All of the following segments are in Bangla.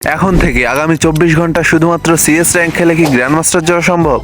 এখন থেকে আগামী চব্বিশ ঘণ্টা শুধুমাত্র সিএস র্যাঙ্ক খেলে কি গ্র্যান্ড মাস্টার যাওয়া সম্ভব?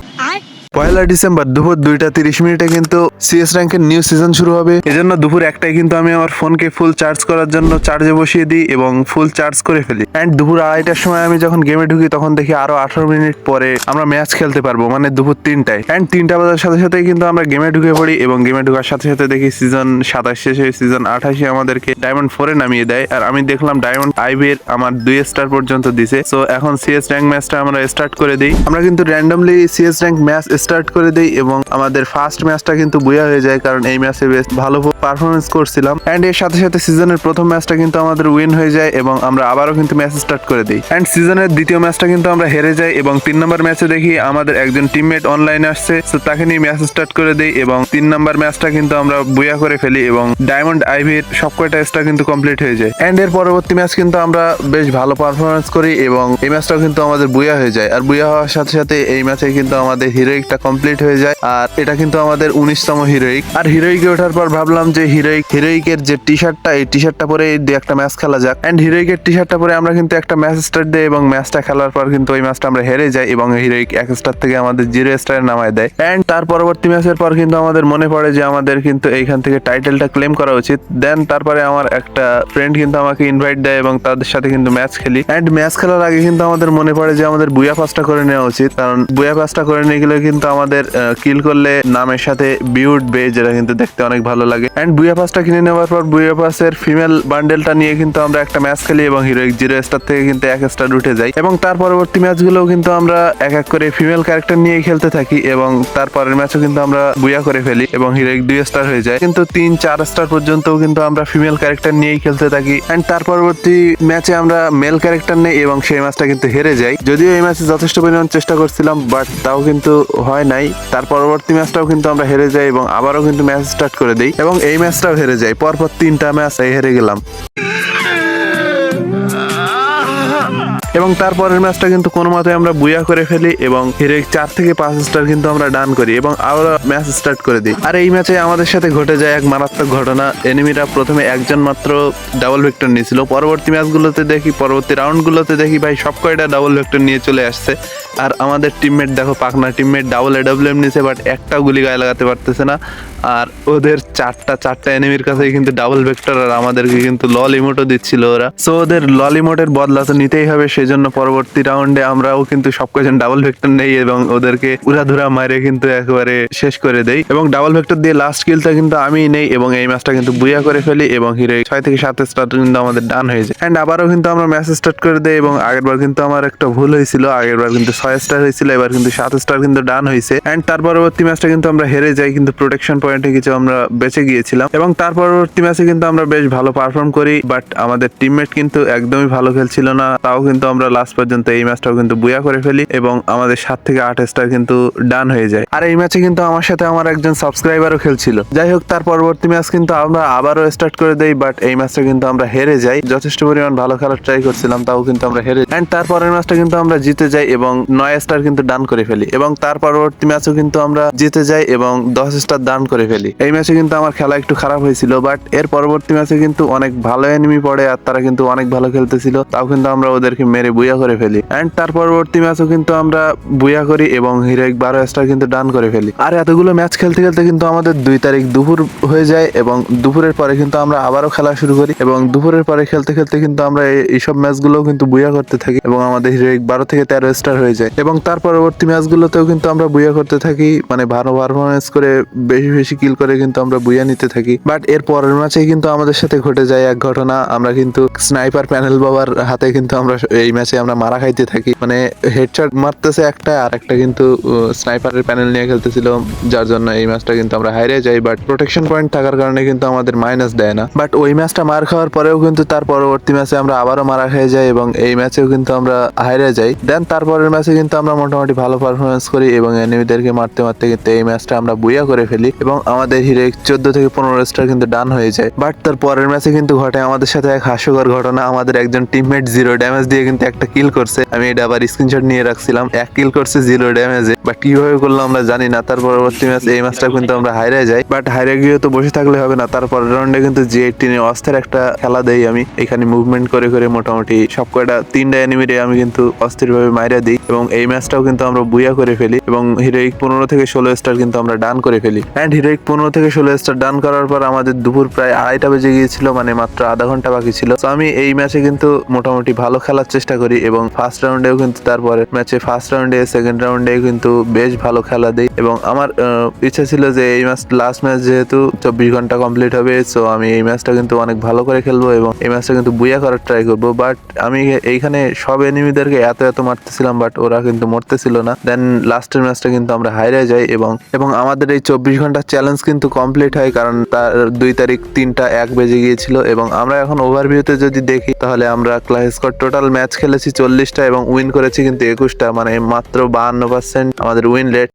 পয়লা ডিসেম্বর দুপুর দুইটা তিরিশ মিনিটে কিন্তু সিএস র্যাঙ্কের নিউ সিজন শুরু হবে। এজন্য দুপুর একটাই কিন্তু আমি আমার ফোনকে ফুল চার্জ করার জন্য চার্জে বসিয়ে দিই এবং ফুল চার্জ করে ফেলি। অ্যান্ড দুপুর আড়াইটার সময় আমি যখন গেমে ঢুকি তখন দেখি আরও আঠারো মিনিট পরে আমরা ম্যাচ খেলতে পারব মানে দুপুর তিনটায়। অ্যান্ড তিনটা বাজার সাথে সাথে কিন্তু আমরা গেমে ঢুকে পড়ি এবং গেমে ঢুকার সাথে সাথে দেখি সিজন সাতাশ শেষে সিজন আঠাশে আমাদেরকে ডায়মন্ড ফোরে নামিয়ে দেয়। আর আমি দেখলাম ডায়মন্ড আইভের আমার দুই স্টার পর্যন্ত দিছে। সো এখন সিএস র্যাঙ্ক ম্যাচটা আমরা স্টার্ট করে দিই। আমরা কিন্তু randomly CS rank match start করে দিই এবং আমাদের ফার্স্ট ম্যাচটা কিন্তু বুয়া হয়ে যায় কারণ এই ম্যাচে বেশ ভালো পারফরমেন্স করছিলাম। অ্যান্ড এর সাথে সাথে সিজনের প্রথম ম্যাচটা কিন্তু আমাদের উইন হয়ে যায় এবং আমরা আবারও কিন্তু ম্যাচ স্টার্ট করে দিই। অ্যান্ড সিজনের দ্বিতীয় ম্যাচটা কিন্তু আমরা হেরে যাই এবং তিন নম্বর ম্যাচে দেখি আমাদের একজন টিমমেট অনলাইন আসছে তো তাকে নিয়ে ম্যাচ স্টার্ট করে দিই এবং তিন নম্বর ম্যাচটা কিন্তু আমরা বুয়া করে ফেলি এবং ডায়মন্ড আইভির সব কয়টা কিন্তু কমপ্লিট হয়ে যায়। অ্যান্ড এর পরবর্তী ম্যাচ কিন্তু আমরা বেশ ভালো পারফরমেন্স করি এবং এই ম্যাচটাও কিন্তু আমাদের বুয়া হয়ে যায়। আর বুয়া হওয়ার সাথে সাথে এই ম্যাচে কিন্তু আমাদের হিরোইকটা কমপ্লিট হয়ে যায়। আর এটা কিন্তু আমাদের উনিশতম হিরোইক আর হিরোইকে ওঠার পর ভাবলাম যে হিরোইক হিরোইকের যে টি শার্টটা এই টি শার্টটা পরে দু একটা ম্যাচ খেলা যাক। অ্যান্ড হিরোইকের টি শার্টটা পরে আমরা কিন্তু একটা ম্যাচ স্টার্ট দেয় এবং ম্যাচটা খেলার পর কিন্তু ওই ম্যাচটা আমরা হেরে যাই এবং হিরোইক এক স্টার থেকে আমাদের জিরো স্টারে নামায় দেয়। অ্যান্ড তার পরবর্তী ম্যাচের পর কিন্তু আমাদের মনে পড়ে যে আমাদের কিন্তু এইখান থেকে টাইটেলটা ক্লেম করা উচিত। দেন তারপরে আমার একটা ফ্রেন্ড কিন্তু আমাকে ইনভাইট দেয় এবং তাদের সাথে কিন্তু ম্যাচ খেলি। অ্যান্ড ম্যাচ খেলার আগে কিন্তু আমাদের মনে পড়ে যে আমাদের বুয়া পাসটা করে নেওয়া উচিত। কারণ বুয়া পাসটা করে নিয়ে গেলে কিন্তু আমাদের কিল করলে নামের সাথে বিউ উঠবে, যেটা কিন্তু দেখতে অনেক ভালো লাগে। অ্যান্ড বুয়া পাসটা কিনে নেওয়ার পর বুয়া পাসের ফিমেল বান্ডেলটা নিয়ে কিন্তু আমরা একটা ম্যাচ খেলি এবং হিরোইক জিরো স্টার থেকে কিন্তু এক স্টার উঠে যাই এবং তার পরবর্তী ম্যাচগুলোও কিন্তু আমরা এক এক করে ফিমেল ক্যারেক্টার নিয়ে খেলতে থাকি এবং তারপরের ম্যাচও কিন্তু আমরা বুয়া করে ফেলি এবং হিরোইক দুই স্টার হয়ে যায়। কিন্তু তিন, চার স্টার পর্যন্ত কিন্তু আমরা ফিমেল ক্যারেক্টার নিয়েই খেলতে থাকি। অ্যান্ড তার পরবর্তী ম্যাচে আমরা মেল ক্যারেক্টার নেই এবং সেই ম্যাচটা কিন্তু হেরে যাই। যদিও এই ম্যাচে যথেষ্ট পরিমাণ চেষ্টা করছিলাম বাট তাও কিন্তু হয় নাই। তার পরবর্তী ম্যাচটাও কিন্তু আমরা হেরে যাই এবং আবারও কিন্তু ম্যাচ স্টার্ট করে দিই এবং এই ম্যাচটাও হেরে যাই। পরপর তিনটা ম্যাচ এই হেরে গেলাম। এবং তারপরের ম্যাচটা কিন্তু কোনো মতে আমরা বুয়া করে ফেলি এবং হিরেক চার থেকে পাঁচ স্টার কিন্তু আমরা ডান করি এবং আবার ম্যাচ স্টার্ট করে দিই। আর এই ম্যাচে আমাদের সাথে ঘটে যায় এক মারাত্মক ঘটনা। এনিমিরা প্রথমে একজন মাত্র ডাবল ভেক্টর নিয়েছিল। পরবর্তী ম্যাচগুলোতে দেখি, পরবর্তী রাউন্ডগুলোতে দেখি, ভাই সব কয়টা ডাবল ভেক্টর নিয়ে চলে আসছে। আর আমাদের টিমমেট দেখো পাকনা টিমমেট ডাবল এডব্লিউএম নিয়েছে বাট একটা গুলি গায়ে লাগাতে পারতেছে না। আর ওদের চারটা চারটা এনিমির কাছে কিন্তু ডাবল ভেক্টর আর আমাদেরকে কিন্তু লল ইমোটও দিচ্ছিল ওরা। সো ওদের লল ইমোটের বদলা তো নিতেই হবে, সেজন্য পরবর্তী রাউন্ডে আমরাও কিন্তু সব কজন ডাবল ভেক্টর নেই এবং ওদেরকে উড়াধুরা মারে কিন্তু একেবারে শেষ করে দেই। এবং ডাবল ভেক্টর দিয়ে লাস্ট কিলটা কিন্তু আমি নেই এবং এই ম্যাচটা কিন্তু বুয়া করে ফেলি এবং হিরো ছয় থেকে সাত স্টার কিন্তু আমাদের ডান হয়ে যায়। এন্ড আবারও কিন্তু আমরা ম্যাচ স্টার্ট করে দেই এবং আগেরবার কিন্তু আমার একটা ভুল হয়েছিল, আগেরবার কিন্তু ছয় স্টার হয়েছিল, এবার কিন্তু সাত স্টার কিন্তু ডান হয়েছে এন্ড তার পরবর্তী ম্যাচটা কিন্তু আমরা হেরে যাই, কিন্তু প্রোটেকশন পয়েন্টে কিছু আমরা বেঁচে গিয়েছিলাম। এবং তার পরবর্তী ম্যাচে কিন্তু আমরা বেশ ভালো পারফর্ম করি বাট আমাদের টিমমেট কিন্তু একদমই ভালো খেলছিল না। তাও কিন্তু আমরা লাস্ট পর্যন্ত এই ম্যাচটাও কিন্তু বুয়া করে ফেলি এবং আমাদের সাত থেকে আট স্টার কিন্তু ডান হয়ে যায়। আর এই ম্যাচে কিন্তু আমার সাথে আমার একজন সাবস্ক্রাইবারও খেলছিল। যাই হোক, তার পরবর্তী ম্যাচ কিন্তু আমরা আবারও স্টার্ট করে দেই বাট এই ম্যাচটা কিন্তু আমরা হেরে যাই। যথেষ্ট পরিমাণ ভালো খেলার ট্রাই করছিলাম, তাও কিন্তু আমরা হেরে এন্ড তারপরের ম্যাচটা কিন্তু আমরা জিতে যাই এবং নয় স্টার কিন্তু ডান করে ফেলি। এবং তার পরবর্তী ম্যাচও কিন্তু আমরা জিতে যাই এবং দশ স্টার ডান করে ফেলি। এই ম্যাচে কিন্তু আমার খেলা একটু খারাপ হয়েছিল বাট এর পরবর্তী ম্যাচে কিন্তু অনেক ভালো এনিমি পড়ে আর তারা কিন্তু অনেক ভালো খেলতেছিল, তাও কিন্তু আমরা ওদেরকে মেরে বুয়া করে ফেলি। অ্যান্ড তার পরবর্তী ম্যাচও কিন্তু আমরা বুয়া করি এবং হিরেক বারো স্টার কিন্তু ডান করে ফেলি। আর এতগুলো ম্যাচ খেলতে খেলতে কিন্তু আমাদের দুই তারিখ দুপুর হয়ে যায় এবং দুপুরের পরে কিন্তু আমরা আবারও খেলা শুরু করি এবং দুপুরের পরে খেলতে খেলতে কিন্তু আমরা এই- এইসব ম্যাচগুলো কিন্তু বুয়া করতে থাকি এবং আমাদের হিরেক বারো থেকে তেরো স্টার হয়ে যায়। এবং তার পরবর্তী ম্যাচগুলোতেও কিন্তু আমরা বুয়া করতে থাকি মানে ভালো পারফরমেন্স করে বেশি বেশি কিল করে কিন্তু আমরা বুয়া নিতে থাকি। বাট এর পরের ম্যাচে কিন্তু আমাদের সাথে ঘটে যায় এক ঘটনা। আমরা কিন্তু স্নাইপার প্যানেল বাবার হাতে কিন্তু আমরা এই ম্যাচে আমরা মারা খাইতে থাকি। মানে হেডশট মারতেছে একটা আর একটা কিন্তু স্নাইপারের প্যানেল নিয়ে খেলতেছিল, যার জন্য এই ম্যাচটা কিন্তু আমরা হারিয়ে যাই। বাট প্রোটেকশন পয়েন্ট থাকার কারণে কিন্তু আমাদের মাইনাস দেয় না। বাট ওই ম্যাচটা মার খাওয়ার পরেও কিন্তু তার পরবর্তী ম্যাচে আমরা আবারও মারা খেয়ে যাই এবং এই ম্যাচেও কিন্তু আমরা হারিয়ে যাই। দেন তারপরের ম্যাচে কিন্তু আমরা মোটামুটি ভালো পারফরমেন্স করি এবং এনিমিদেরকে মারতে মারতে কিন্তু এই ম্যাচটা আমরা বুয়া করে ফেলি। এবং আমাদের হিরোইক চোদ্দ থেকে পনেরো স্টার কিন্তু ডান হয়ে যায়। বাট তার পরের ম্যাচে কিন্তু ঘটে আমাদের সাথে এক হাস্যকর ঘটনা। আমাদের একজন টিমমেট জিরো ড্যামেজ দিয়ে কিন্তু একটা কিল করছে। আমি এটা আবার স্ক্রিনশট নিয়ে রাখছিলাম। এক কিল করছে জিরো ড্যামেজে বাট কীভাবে করল আমরা জানি না। তার পরবর্তী ম্যাচ এই ম্যাচটা কিন্তু আমরা হাইরে যাই। বাট হাইরে গিয়ে তো বসে থাকলে হবে না। তারপরের রাউন্ডে কিন্তু জি এইটিনে অস্থির একটা খেলা দেই আমি। এখানে মুভমেন্ট করে করে মোটামুটি সব কয়টা তিনটা এনিমিরে আমি কিন্তু অস্থির ভাবে মাইরা দিই। এবং এই ম্যাচটাও কিন্তু আমরা বুয়া করে ফেলি। এবং হিরোইক পনেরো থেকে ষোলো স্টার কিন্তু আমরা ডান করে ফেলি। অ্যান্ড হিরোইক পনেরো থেকে ষোলো স্টার ডান করার পর আমাদের দুপুর প্রায় আড়াইটা বেজে গিয়েছিল মানে মাত্র আধা ঘণ্টা বাকি ছিল। তো আমি এই ম্যাচে কিন্তু মোটামুটি ভালো খেলার চেষ্টা করি এবং ফার্স্ট রাউন্ডেও কিন্তু তারপরে ম্যাচে ফার্স্ট রাউন্ডে সেকেন্ড রাউন্ডে কিন্তু বেশ ভালো খেলা দিই। এবং আমার ইচ্ছা ছিল যে এই ম্যাচ লাস্ট ম্যাচ যেহেতু চব্বিশ ঘণ্টা কমপ্লিট হবে সো আমি এই ম্যাচটা কিন্তু অনেক ভালো করে খেলব এবং এই ম্যাচটা কিন্তু বুয়া করার ট্রাই করব। বাট আমি এইখানে সব এনিমিদেরকে এত এত মারতেছিলাম বাট ওরা কিন্তু মরতেছিল না। দেন লাস্টের ম্যাচটা কিন্তু আমরা হাইরে যাই এবং এবং আমাদের এই চব্বিশ ঘণ্টার চ্যালেঞ্জ কিন্তু কমপ্লিট হয়, কারণ তার দুই তারিখ তিনটা এক বেজে গিয়েছিল এবং আমরা এখন ওভারভিউতে যদি দেখি, তাহলে আমরা ক্লাস টোটাল ম্যাচ খেলেছি চল্লিশটা এবং উইন করেছি কিন্তু একুশটা মানে মাত্র বাহান্ন পার্সেন্ট আমাদের উইন রেট